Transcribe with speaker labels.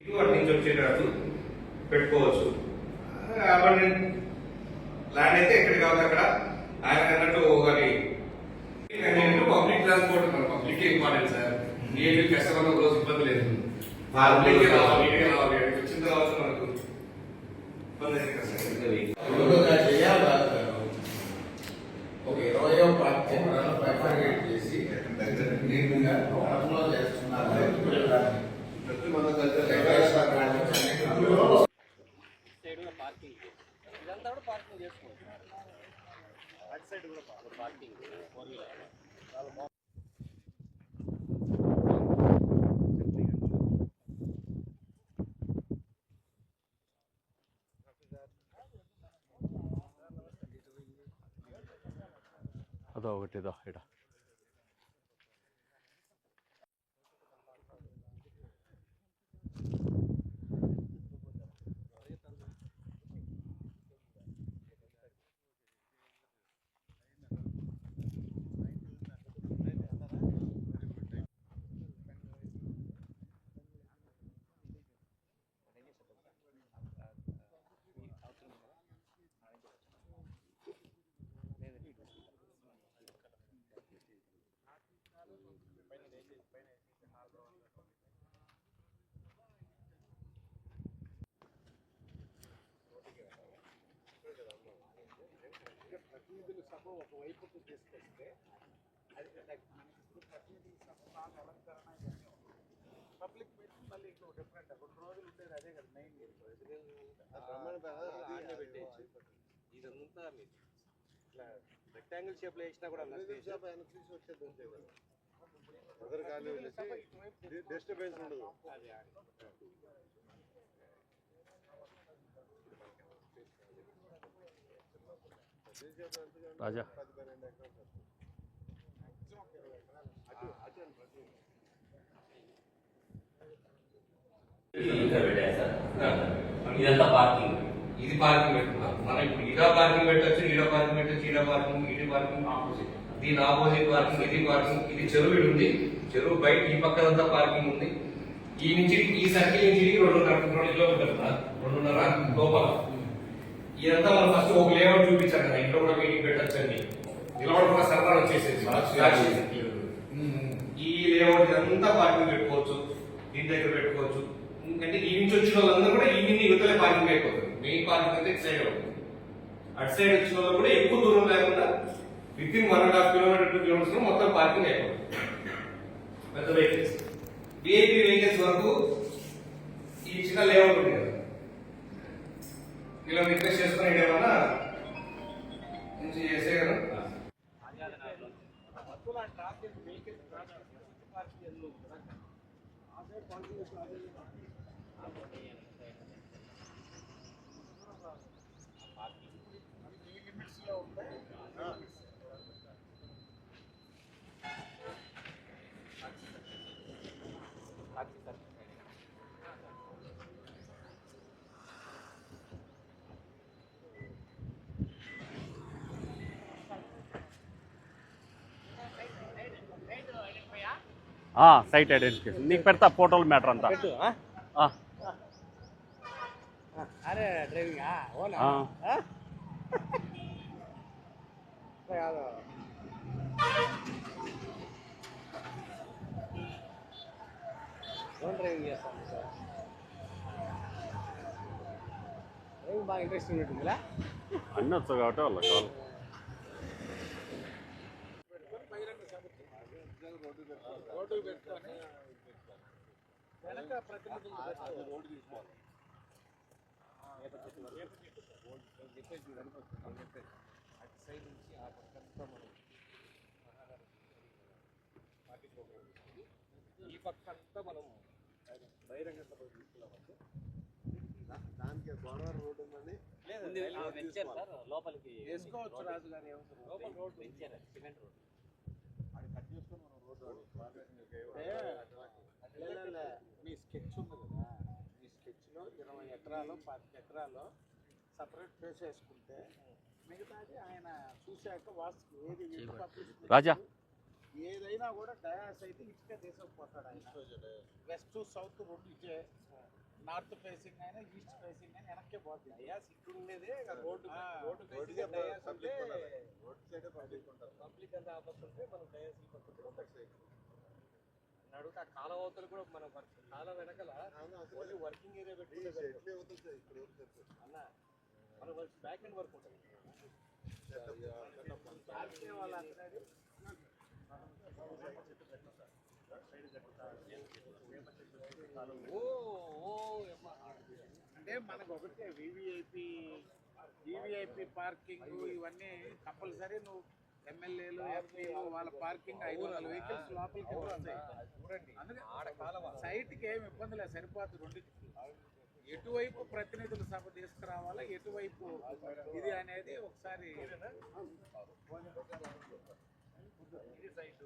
Speaker 1: ఇటు నుంచి వచ్చేటట్టు పెట్టుకోవచ్చు అపార్ట్మెంట్ ల్యాండ్ అయితే ఎక్కడ కావాలి అక్కడ. ఆయన అన్నట్టు ఒకటి పబ్లిక్ ట్రాన్స్పోర్ట్ మన పబ్లిక్ ఇంపార్టెంట్ సార్ ఏ కస్టమర్ రోజు ఇబ్బంది లేదు పబ్లిక్ రావాలి ఇటుకే రావాలి ఇక్కడికి వచ్చిన తర్వాత మనకు ఇబ్బంది అయితే కష్టం
Speaker 2: ముందుగా చేయాలి ఒక ఇరవయో పార్టీ ప్రిఫర్గేట్ చేసి నీట్గా గతంలో చేస్తున్నారు వెంకటేశ్వర గారిని చెన్నై
Speaker 3: సైడ్ కూడా పార్కింగ్ ఇదంతా కూడా పార్కింగ్ చేసుకోవచ్చు అటు సైడ్ కూడా పార్కింగ్ ప్రతినిధులు సభ ఒకవైపుకు తీసుకొస్తే అది మనకి ప్రతినిధి సభ బాగా అలంకరణ ఇవన్నీ. పబ్లిక్ మీటింగ్ మళ్ళీ ఇంకో డిఫరెంట్ రెండు రోజులు ఉండేది అదే కదా మెయిన్ ఇదంతా మీరు ఇట్లా రెక్టాంగిల్ షేప్లో వేసినా కూడా
Speaker 4: డిస్టర్బెన్స్ ఉండదు.
Speaker 3: అది
Speaker 5: రాజా
Speaker 6: ఇంకా పెట్టారు రాజా ఇదంతా పార్కింగ్
Speaker 1: ఇది పార్కింగ్ పెట్టుకున్నాం. మనం ఇప్పుడు ఇడా పార్కింగ్ పెట్టచ్చు ఈడ పార్కింగ్ పెట్టచ్చు ఈడ పార్కింగ్ ఇటు పార్కింగ్ ఆపోజిట్ దీని ఆపోజిట్ పార్కింగ్ ఇది పార్కింగ్ ఇది చెరువు ఉంది. చెరువు బయట ఈ పక్కనంతా పార్కింగ్ ఉంది. ఈ నుంచి ఈ సర్కిల్ నుంచి రెండున్నర రెండు కిలోమీటర్లు రెండున్నర లోపల. ఇదంతా మనం ఫస్ట్ ఒక లేఅవుట్ చూపించాం కదా. ఇంట్లో కూడా మీటింగ్ పెట్టచ్చు అని నిలబడకుండా సరదా వచ్చేసేది సాక్షి సర్కిల్. ఈ లేఅవుట్ ఇదంతా పార్కింగ్ పెట్టుకోవచ్చు. దీని దగ్గర పెట్టుకోవచ్చు. ఎందుకంటే ఈ నుంచి వచ్చిన వాళ్ళందరూ కూడా ఈ నుంచి యువతలే పార్కింగ్ అయిపోతుంది మెయిన్ పార్కింగ్ అయితే ఇటు సైడ్ అవుతుంది అటు సైడ్ వచ్చిన వాళ్ళు కూడా ఎక్కువ దూరం లేకుండా within one and half kilometer two kilometers మొత్తం పార్కింగ్ అయిపోతుంది. పెద్ద వెహికల్స్ విఐపి వెహికల్స్ వరకు ఈ చిన్న లేఅవుట్ ఉంది కదా రిక్వెస్ట్ చేసుకుని ఏమన్నా నుంచి చేసే కదా.
Speaker 3: వస్తువుల ట్రాఫిక్
Speaker 5: సైట్ ఐడెంటిఫికేషన్ నీకు పెడతా ఫోటోలు మ్యాటర్ అంతా ఆ,
Speaker 3: అరే డ్రైవింగ్ ఓనా
Speaker 5: ఆ.
Speaker 3: కాదు ఓన్ డ్రైవింగ్ చేస్తాను సార్ డ్రైవింగ్ బాగా ఇంట్రెస్టింగ్ ఉంటుందిలా
Speaker 5: అన్నీ వచ్చు కాబట్టి వాళ్ళ కావాలి
Speaker 3: రోడ్డు పెట్టుకొని వెనక ప్రతినిధులు రోడ్డు తీసుకోవాలి అటు సైడ్ నుంచి ఆ పక్కంతా మనం పార్టీ ప్రోగ్రామ్ ఈ పక్క అంతా మనం బహిరంగ సభ తీసుకున్నామంటే
Speaker 4: దానికి గోదావరి రోడ్డు ఉందని
Speaker 3: లేదు
Speaker 6: లోపలికి
Speaker 3: వేసుకోవచ్చు రాజు గారు ఏమవుతుంది
Speaker 6: వెంచర్ సిమెంట్ రోడ్
Speaker 3: అది కట్ చేసుకొని మనం రోడ్డు అంటే లే, లే, లే. మీ స్కెచ్ ఉంది కదా మీ స్కెచ్లో ఇరవై ఎకరాలు పాతిక ఎకరాలు సపరేట్ ప్లేస్ వేసుకుంటే మిగతాది ఆయన చూశాక వాస్తు ఏది
Speaker 5: రాజా.
Speaker 3: ఏదైనా కూడా డయాస్ అయితే ఇటుకే తీసుకుపోతాడు ఆయన. వెస్ట్ సౌత్ రెండు ఇచ్చే నార్త్ ఫేసింగ్ అయినా ఈస్ట్ ఫేసింగ్ అయినా వెనక్కే పోతుంది డయాస్ ఇక్కడ ఉండేదే రోడ్డు రోడ్డు ఫేసింగ్ డయాస్ అంటే పబ్లిక్ అంతా ఆపస్తుంటే మనం డయాస్ ఈ పక్కన అడుగుతా కాలం అవతల కూడా మనం కాలం వెనకాల ఓన్లీ వర్కింగ్ ఏరియా పెట్టుకుంటే అన్న మన బ్యాక్ అండ్ వర్క్ ఉంటుంది. వాళ్ళ అంటున్నది ఓ. అంటే మనకు ఒకటే వివిఐపి వివిఐపి పార్కింగ్ ఇవన్నీ కంపల్సరీ నువ్వు ఎమ్మెల్యేలు ఎంపీలు వాళ్ళ పార్కింగ్ ఐదు వందల వెహికల్స్ లోపలికి వస్తాయి. అందుకే సైట్కి ఏమి ఇబ్బంది లేదు సరిపోతుంది రెండింటికి. ఎటువైపు ప్రతినిధులు సభ తీసుకురావాలా ఎటువైపు ఇది అనేది ఒకసారి ఇది సైట్.